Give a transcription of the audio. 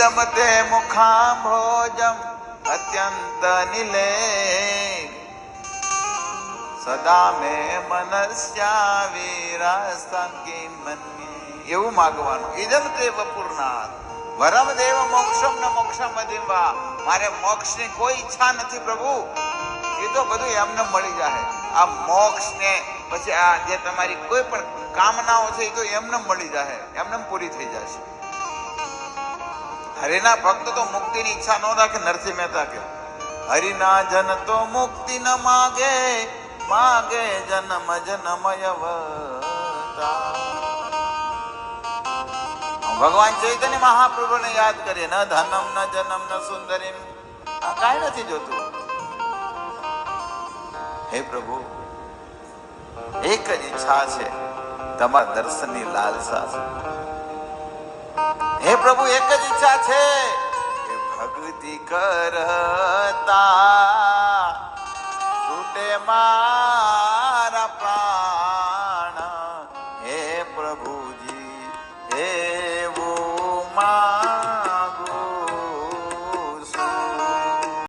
તે મુખાંભોજમ અત્યંત નિલે સદા મે મનસ્યા વિરાસંગી મન્યે. એવું માગવાનું. ઇદમ તે વપુરનાથ. વરમ દેવ મોક્ષમ ન મોક્ષમ અધિવા. મારે મોક્ષની કોઈ ઈચ્છા નથી પ્રભુ. એ તો બધું એમને મળી જાય આ મોક્ષ ને પછી આ જે તમારી કોઈ પણ કામનાઓ છે એ તો એમને મળી જાય એમને પૂરી થઈ જશે. હરિના ભક્ત તો મુક્તિની ઈચ્છા ન રાખે, નરસિંહ મહેતા કે, હરિના જન તો મુક્તિ ન માગે માગે જન્મ જન્મયવતા. ભગવાન ચૈતન્ય મહાપ્રભુને યાદ કરીએ, ન ધનમ, ન જનમ, ન સુંદરીમ. આ કાંઈ નથી જોતું. હે પ્રભુ, એક જ ઈચ્છા છે, તમારા દર્શનની લાલસા છે. પ્રભુ એક જ ઈચ્છા છે કે ભક્તિ કરતા. છૂટે મારા પ્રાણ.